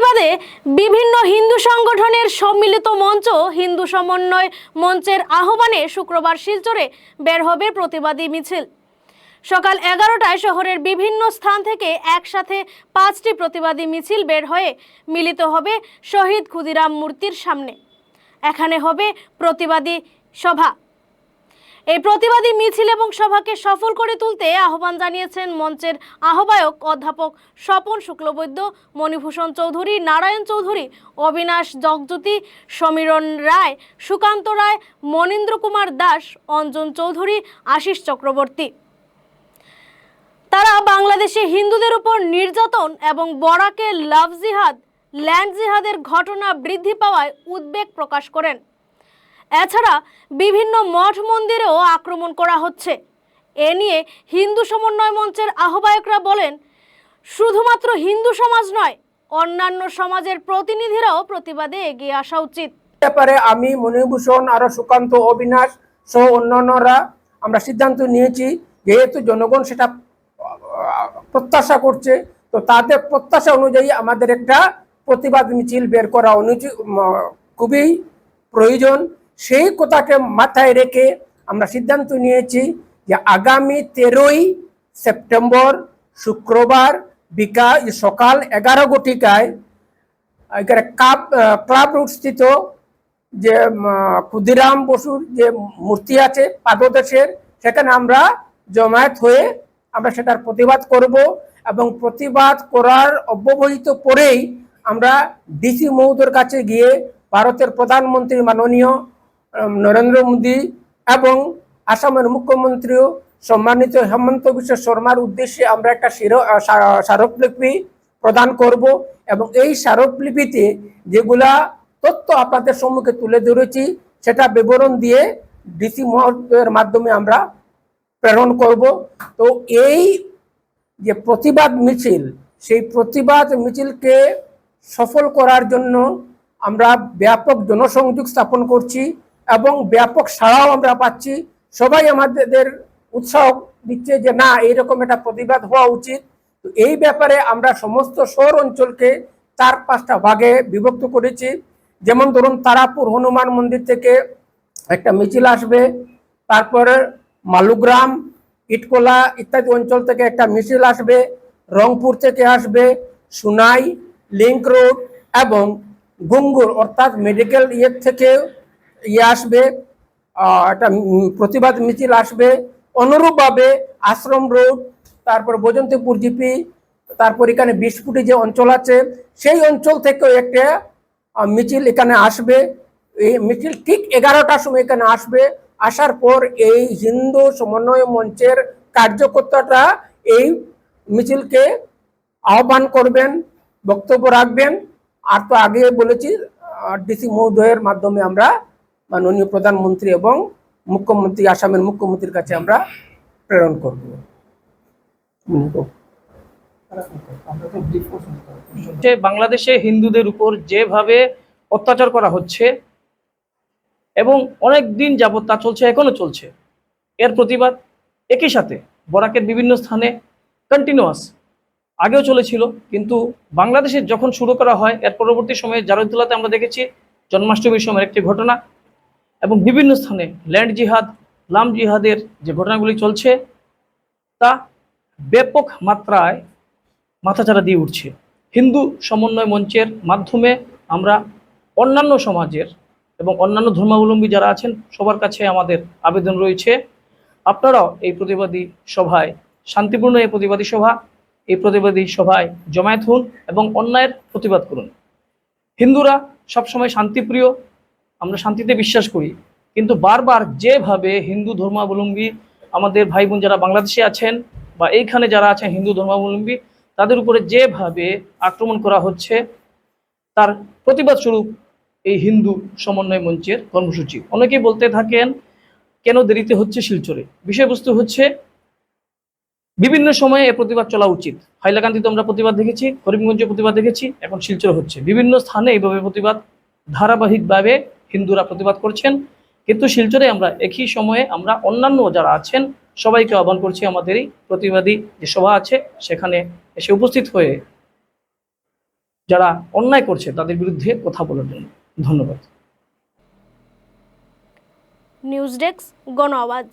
প্রতিবাদে বিভিন্ন হিন্দু সংগঠনের সম্মিলিত মঞ্চ, হিন্দু সমন্বয় মঞ্চের আহ্বানে শুক্রবার শিলচরে বের হবে প্রতিবাদী মিছিল। সকাল এগারোটায় শহরের বিভিন্ন স্থান থেকে একসাথে পাঁচটি প্রতিবাদী মিছিল বের হয়ে মিলিত হবে শহীদ ক্ষুদিরাম মূর্তির সামনে। এখানে হবে প্রতিবাদী সভা। এই প্রতিবাদী মিছিল এবং সভাকে সফল করে তুলতে আহ্বান জানিয়েছেন মঞ্চের আহ্বায়ক অধ্যাপক স্বপন শুক্লবৈদ্য, মণিভূষণ চৌধুরী, নারায়ণ চৌধুরী, অবিনাশ জগজ্যোতি, সমীরণ রায়, সুকান্ত রায়, মনীন্দ্র কুমার দাস, অঞ্জন চৌধুরী, আশিস চক্রবর্তী। তারা বাংলাদেশে হিন্দুদের উপর নির্যাতন এবং বরাকে লাভ জিহাদ, ল্যান্ড জিহাদের ঘটনা বৃদ্ধি পাওয়ায় উদ্বেগ প্রকাশ করেন। এছাড়া বিভিন্ন মঠ মন্দিরেও আক্রমণ করা হচ্ছে। এ নিয়ে হিন্দু সমন্বয় মঞ্চের আহ্বায়করা বলেন, শুধুমাত্র হিন্দু সমাজ নয়, অন্যান্য সমাজের প্রতিনিধিরাও প্রতিবাদে এগিয়ে আসা উচিত। ব্যাপারে আমি মণিভূষণ, আরও সুকান্ত, অবিনাশ সহ অন্যান্যরা আমরা সিদ্ধান্ত নিয়েছি, যেহেতু জনগণ সেটা প্রত্যাশা করছে, তো তাদের প্রত্যাশা অনুযায়ী আমাদের একটা প্রতিবাদ মিছিল বের করা অনুচিত খুবই প্রয়োজন। সেই কথাকে মাথায় রেখে আমরা সিদ্ধান্ত নিয়েছি যে আগামী তেরোই সেপ্টেম্বর শুক্রবার বিকাল সকাল এগারো ঘটিকায় এখানে কাপ ক্লাব রোড স্থিত যে ক্ষুদিরাম বসুর যে মূর্তি আছে পাদদেশের, সেখানে আমরা জমায়েত হয়ে আমরা সেটার প্রতিবাদ করব এবং প্রতিবাদ করার অব্যবহিত পরেই আমরা ডিসি মহোদয়ের কাছে গিয়ে ভারতের প্রধানমন্ত্রী মাননীয় নরেন্দ্র মোদী এবং আসামের মুখ্যমন্ত্রীও সম্মানিত হেমন্ত বিশ্ব শর্মার উদ্দেশ্যে আমরা একটা স্মারকলিপি প্রদান করব এবং এই স্মারকলিপিতে যেগুলা তথ্য আপনাদের সম্মুখে তুলে ধরেছি, সেটা বিবরণ দিয়ে ডিসি মহোদয়ের মাধ্যমে আমরা প্রেরণ করব। তো এই যে প্রতিবাদ মিছিল, সেই প্রতিবাদ মিছিলকে সফল করার জন্য আমরা ব্যাপক জনসংযোগ স্থাপন করছি। এবং ব্যাপক সাড়াও আমরা পাচ্ছি। সবাই আমাদের উৎসাহ দিচ্ছে যে, না, এইরকম একটা প্রতিবাদ হওয়া উচিত। এই ব্যাপারে আমরা সমস্ত শহর অঞ্চলকে চার পাঁচটা ভাগে বিভক্ত করেছি। যেমন ধরুন, তারাপুর হনুমান মন্দির থেকে একটা মিছিল আসবে, তারপরে মালুগ্রাম, ইটকোলা ইত্যাদি অঞ্চল থেকে একটা মিছিল আসবে, রংপুর থেকে আসবে, সুনাই, লিঙ্ক রোড এবং গুঙ্গুর, অর্থাৎ মেডিকেল ইয়ের থেকে ইয়ে আসবে একটা প্রতিবাদ মিছিল আসবে, অনুরূপভাবে আশ্রম রোড, তারপর বৈজন্তপুর জিপি, তারপর এখানে বিশ ফুটি যে অঞ্চল আছে, সেই অঞ্চল থেকেও একটা মিছিল এখানে আসবে। এই মিছিল ঠিক এগারোটার সময় এখানে আসবে। আসার পর এই হিন্দু সমন্বয় মঞ্চের কার্যকর্তাটা এই মিছিলকে আহ্বান করবেন, বক্তব্য রাখবেন। আর তো আগে বলেছি ডিসি মহোদয়ের মাধ্যমে আমরা মাননীয় প্রধানমন্ত্রী এবং মুখ্যমন্ত্রী, আসামের মুখ্যমন্ত্রীর কাছে আমরা প্রেরণ করব। যে বাংলাদেশে হিন্দুদের উপর যেভাবে অত্যাচার করা হচ্ছে এবং অনেক দিন যাবৎ তা চলছে, এখনও চলছে, এর প্রতিবাদ একই সাথে বরাকের বিভিন্ন স্থানে কন্টিনিউয়াস আগেও চলেছিল, কিন্তু বাংলাদেশে যখন শুরু করা হয়, এর পরবর্তী সময়ে জারুদ্দোলাতে আমরা দেখেছি, জন্মাষ্টমীর সময়ের একটি ঘটনা এবং বিভিন্ন স্থানে ল্যান্ড জিহাদ, লাম জিহাদের যে ঘটনাগুলি চলছে, তা ব্যাপক মাত্রায় মাথাচাড়া দিয়ে উঠছে। হিন্দু সমন্বয় মঞ্চের মাধ্যমে আমরা অন্যান্য সমাজের এবং অন্যান্য ধর্মাবলম্বী যারা আছেন, সবার কাছে আমাদের আবেদন রয়েছে। আপনারাও এই প্রতিবাদী সভায় শান্তিপূর্ণ এই প্রতিবাদী সভা, এই প্রতিবাদী সভায় জমায়েত হন এবং অন্যায়ের প্রতিবাদ করুন। হিন্দুরা সবসময় শান্তিপ্রিয় আমরা শান্তিতে বিশ্বাস করি। কিন্তু বারবার যেভাবে হিন্দু ধর্মাবলম্বী আমাদের ভাই বোন যারা বাংলাদেশে আছেন বা এইখানে যারা আছেন হিন্দু ধর্মাবলম্বী, তাদের উপরে যেভাবে আক্রমণ করা হচ্ছে, তার প্রতিবাদ স্বরূপ এই হিন্দু সমন্বয় মঞ্চের কর্মসূচি। অনেকেই বলতে থাকেন, কেন দেরিতে হচ্ছে শিলচরে? বিষয়বস্তু হচ্ছে, বিভিন্ন সময়ে এ প্রতিবাদ চলা উচিত। হাইলাকান্দিতে আমরা প্রতিবাদ দেখেছি, করিমগঞ্জে প্রতিবাদ দেখেছি, এখন শিলচর হচ্ছে। বিভিন্ন স্থানে এইভাবে প্রতিবাদ ধারাবাহিকভাবে হিন্দুরা প্রতিবাদ করছেন। কিন্তু শিলচরে আমরা একই সময়ে আমরা অন্যান্য যারা আছেন, সবাইকে আহ্বান করছি আমাদের এই প্রতিবাদী যে সভা আছে, সেখানে এসে উপস্থিত হয়ে যারা অন্যায় করছে, তাদের বিরুদ্ধে কথা বলার জন্য ধন্যবাদ। নিউজ ডেস্ক গণ আওয়াজ।